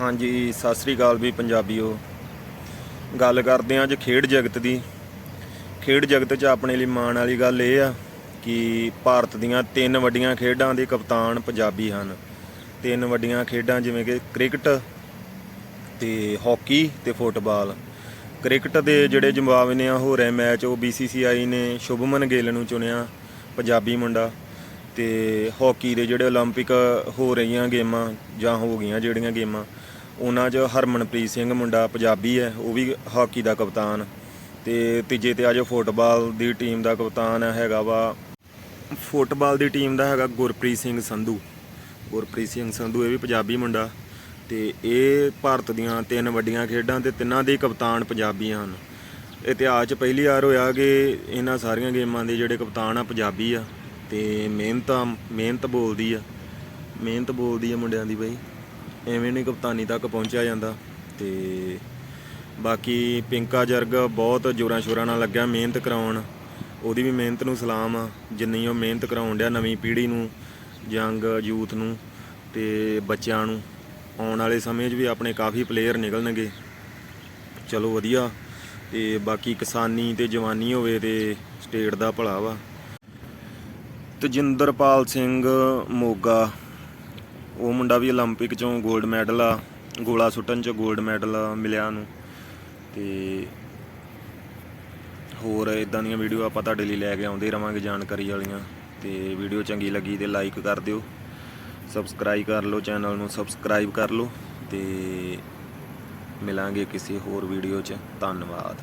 ਹਾਂਜੀ ਸਤਿ ਸ੍ਰੀ ਅਕਾਲ ਵੀ ਪੰਜਾਬੀਓ ਗੱਲ ਕਰਦੇ ਹਾਂ ਅੱਜ ਖੇਡ ਜਗਤ ਦੀ ਖੇਡ ਜਗਤ 'ਚ ਆਪਣੇ ਲਈ ਮਾਣ ਵਾਲੀ ਗੱਲ ਇਹ ਆ ਕਿ ਭਾਰਤ ਦੀਆਂ ਤਿੰਨ ਵੱਡੀਆਂ ਖੇਡਾਂ ਦੇ ਕਪਤਾਨ ਪੰਜਾਬੀ ਹਨ ਤਿੰਨ ਵੱਡੀਆਂ ਖੇਡਾਂ ਜਿਵੇਂ ਕਿ ਕ੍ਰਿਕਟ ਤੇ ਹਾਕੀ ਤੇ ਫੁੱਟਬਾਲ ਕ੍ਰਿਕਟ ਦੇ ਜਿਹੜੇ ਜ਼ਿੰਬਾਬਵੇ ਆ ਹੋ ਰਹੇ ਮੈਚ ਉਹ BCCI ਨੇ ਸ਼ੁਭਮਨ ਗਿੱਲ ਨੂੰ ਚੁਣਿਆ ਪੰਜਾਬੀ ਮੁੰਡਾ ਤੇ ਹਾਕੀ ਦੇ ਜਿਹੜੇ 올림픽 ਹੋ ਰਹੀਆਂ ਗੇਮਾਂ ਜਾਂ ਹੋ ਗਈਆਂ ਜਿਹੜੀਆਂ ਗੇਮਾਂ ਉਹਨਾਂ 'ਚ ਹਰਮਨਪ੍ਰੀਤ ਸਿੰਘ ਮੁੰਡਾ ਪੰਜਾਬੀ ਹੈ, ਉਹ ਵੀ ਹਾਕੀ ਦਾ ਕਪਤਾਨ। ਤੇ ਤੀਜੇ ਤੇ ਆ ਫੁੱਟਬਾਲ ਦੀ ਟੀਮ ਦਾ ਕਪਤਾਨ ਹੈਗਾ ਵਾ। ਫੁੱਟਬਾਲ ਦੀ ਟੀਮ ਦਾ ਹੈਗਾ ਗੁਰਪ੍ਰੀਤ ਸਿੰਘ ਸੰਧੂ। ਗੁਰਪ੍ਰੀਤ ਸਿੰਘ ਸੰਧੂ ਇਹ ਵੀ ਪੰਜਾਬੀ ਮੁੰਡਾ। ਤੇ ਇਹ ਭਾਰਤ ਦੀਆਂ ਤਿੰਨ ਵੱਡੀਆਂ ਖੇਡਾਂ ਤੇ ਤਿੰਨਾਂ ਦੇ ਕਪਤਾਨ ਪੰਜਾਬੀ ਹਨ। ਇਤਿਹਾਸ 'ਚ ਪਹਿਲੀ ਵਾਰ ਹੋਇਆ ਕਿ ਇਹਨਾਂ ਸਾਰੀਆਂ ਗੇਮਾਂ ਦੇ ਜਿਹੜੇ ਕਪਤਾਨ ਆ, ਪੰਜਾਬੀ ਆ। ਤੇ ਮਿਹਨਤ ਮਿਹਨਤ ਬੋਲਦੀ ਆ। ਮਿਹਨਤ ਬੋਲਦੀ ਆ ਮੁੰਡਿਆਂ ਦੀ ਬਈ। ਐਵੇਂ ਨਹੀਂ ਕਪਤਾਨੀ ਤੱਕ ਪਹੁੰਚਿਆ ਜਾਂਦਾ। ਤੇ ਬਾਕੀ ਪਿੰਕਾ ਜਰਗ ਬਹੁਤ ਜੋਰਾਂ ਸ਼ੋਰਾਂ ਨਾਲ ਲੱਗਿਆ ਮਿਹਨਤ ਕਰਾਉਣ। ਉਹਦੀ ਵੀ ਮਿਹਨਤ ਨੂੰ ਸਲਾਮ ਆ, ਜਿੰਨੀ ਉਹ ਮਿਹਨਤ ਕਰਾਉਣ ਡਿਆ ਨਵੀਂ ਪੀੜ੍ਹੀ ਨੂੰ, ਯੰਗ ਯੂਥ ਨੂੰ ਤੇ ਬੱਚਿਆਂ ਨੂੰ। ਆਉਣ ਵਾਲੇ ਸਮੇਂ 'ਚ ਵੀ ਆਪਣੇ ਕਾਫੀ ਪਲੇਅਰ ਨਿਕਲਣਗੇ। ਚਲੋ ਵਧੀਆ, ਤੇ ਬਾਕੀ ਕਿਸਾਨੀ ਤੇ ਜਵਾਨੀ ਹੋਵੇ ਤੇ ਸਟੇਟ ਦਾ ਭਲਾ ਵਾ। ਤਜਿੰਦਰਪਾਲ ਸਿੰਘ ਮੋਗਾ ਉਹ ਮੁੰਡਾ ਵੀ 올림픽 ਚੋਂ 골ਡ ਮੈਡਲ ਆ, ਗੋਲਾ ਸੁੱਟਣ 'ਚੋਂ 골ਡ ਮੈਡਲ ਮਿਲਿਆ ਨੂੰ ਤੇ ਹੋਰ ਇਦਾਂ ਦੀਆਂ ਵੀਡੀਓ ਆਪਾਂ ਤੁਹਾਡੇ ਲਈ ਲੈ ਕੇ ਆਉਂਦੇ ਰਵਾਂਗੇ ਜਾਣਕਾਰੀ ਵਾਲੀਆਂ ਤੇ ਵੀਡੀਓ ਚੰਗੀ ਲੱਗੀ ਤੇ ਲਾਈਕ ਕਰ ਦਿਓ ਸਬਸਕ੍ਰਾਈਬ ਕਰ ਲਓ ਚੈਨਲ ਨੂੰ ਸਬਸਕ੍ਰਾਈਬ ਕਰ ਲਓ ਤੇ ਮਿਲਾਂਗੇ ਕਿਸੇ ਹੋਰ ਵੀਡੀਓ 'ਚ, ਧੰਨਵਾਦ।